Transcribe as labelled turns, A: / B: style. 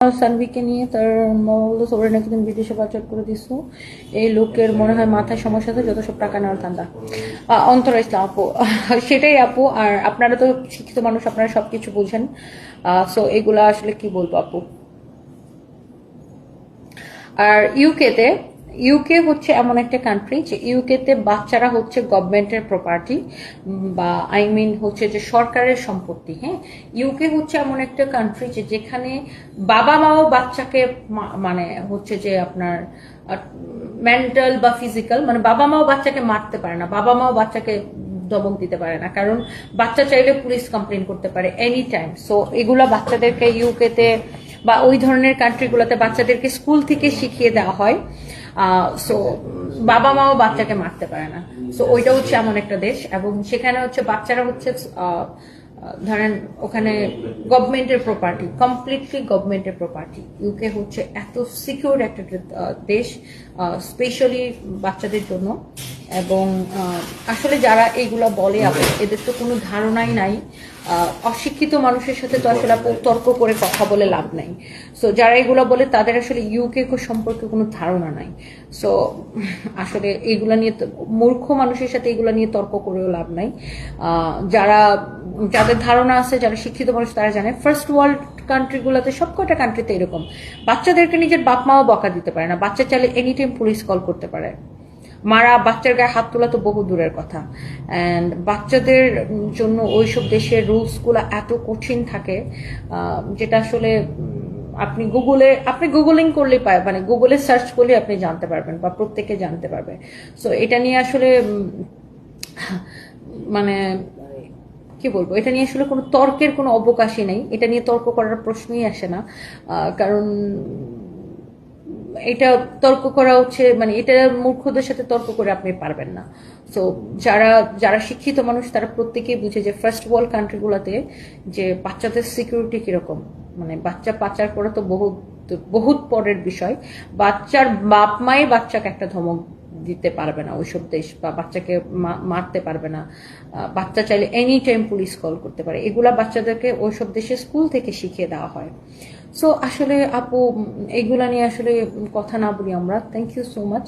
A: সানভিকে নিয়ে তার মা বলল সবাই নাকি তুমি বিদেশে পাচার করে দিছো? এই লোকের মনে হয় মাথায় সমস্যা আছে, যত সব টাকা নেওয়ার ধান্দা। অন্তরা ইসলাম আপু সেটাই আপু, আর আপনারা তো শিক্ষিত মানুষ, আপনারা সবকিছু বুঝেন। সো এগুলা আসলে কি বলব আপু? আর ইউকেতে ইউকে হচ্ছে এমন একটা কান্ট্রি যে ইউকেতে বাচ্চারা হচ্ছে গভর্নমেন্টের প্রপার্টি বা আই মিন হচ্ছে যে সরকারের সম্পত্তি হ্যাঁ? ইউকে হচ্ছে এমন একটা কান্ট্রি যে যেখানে বাবা মাও বাচ্চাকে মানে হচ্ছে যে আপনার মেন্টাল বা ফিজিক্যাল মানে বাবা মাও বাচ্চাকে মারতে পারে না বাবা মাও বাচ্চাকে দমক দিতে পারে না, কারণ বাচ্চা চাইলে পুলিশ কমপ্লেন করতে পারে এনি টাইম সো এগুলো বাচ্চাদেরকে ইউকেতে বা ওই ধরনের কান্ট্রিগুলোতে বাচ্চাদেরকে স্কুল থেকে শিখিয়ে দেওয়া হয়। সো বাবা মাও বাচ্চাকে মারতে পারে না। সো ওইটা হচ্ছে এমন একটা দেশ এবং সেখানে হচ্ছে বাচ্চারা হচ্ছে ধরেন ওখানে গভর্নমেন্টের প্রপার্টি কমপ্লিটলি গভর্নমেন্টের প্রপার্টি ইউকে হচ্ছে এত সিকিউর একটা দেশ স্পেশালি বাচ্চাদের জন্য। এবং আসলে যারা এইগুলা বলে এদের তো কোনো ধারণাই নাই। অশিক্ষিত মানুষের সাথে তো আসলে তর্ক করে কথা বলে লাভ নাই। সো যারা এগুলো বলে, তাদের আসলে ইউকে সম্পর্কে কোনো ধারণা নাই। সো আসলে এইগুলা নিয়ে মূর্খ মানুষের সাথে এগুলা নিয়ে তর্ক করেও লাভ নাই। যারা, যাদের ধারণা আছে, যারা শিক্ষিত মানুষ, তারা জানে ফার্স্ট ওয়ার্ল্ড কান্ট্রিগুলোতে সব কয়টা কান্ট্রিতে এরকম। বাচ্চাদেরকে নিজের বাপ মাও বকা দিতে পারে না। বাচ্চা চাইলে এনি টাইম পুলিশ কল করতে পারে। মারা বাচ্চার গায়ে হাত তোলা তো বহু দূরের কথা। অ্যান্ড বাচ্চাদের জন্য ওইসব দেশের রুলসগুলো এত কঠিন থাকে যেটা আসলে আপনি গুগলে, আপনি গুগলিং করলেই পায় মানে গুগলে সার্চ করলে আপনি জানতে পারবেন বা প্রত্যেকে জানতে পারবে। সো এটা নিয়ে আসলে মানে কি বলব, এটা নিয়ে আসলে কোনো তর্কের কোনো অবকাশই নেই। এটা নিয়ে তর্ক করার প্রশ্নই আসে না কারণ এটা তর্ক করা হচ্ছে মানে এটা মূর্খদের সাথে তর্ক করে আপনি পারবেন না। সো যারা যারা শিক্ষিত মানুষ, তারা প্রত্যেকেই বুঝে যে ফার্স্ট ওয়ার্ল্ড কান্ট্রিগুলোতে যে বাচ্চাদের সিকিউরিটি কীরকম। মানে বাচ্চা পাচার করা তো বহুত বহুত পরের বিষয়। বাচ্চার বাপ মায়ে বাচ্চাকে একটা ধমক দিতে পারবে না ওইসব দেশ বা বাচ্চাকে মারতে পারবে না। বাচ্চা চাইলে এনি টাইম পুলিশ কল করতে পারে। এগুলা বাচ্চাদেরকে ওইসব দেশে স্কুল থেকে শিখিয়ে দেওয়া হয়। সো আসলে আপু এইগুলা নিয়ে আসলে কথা না বলি আমরা। Thank you so much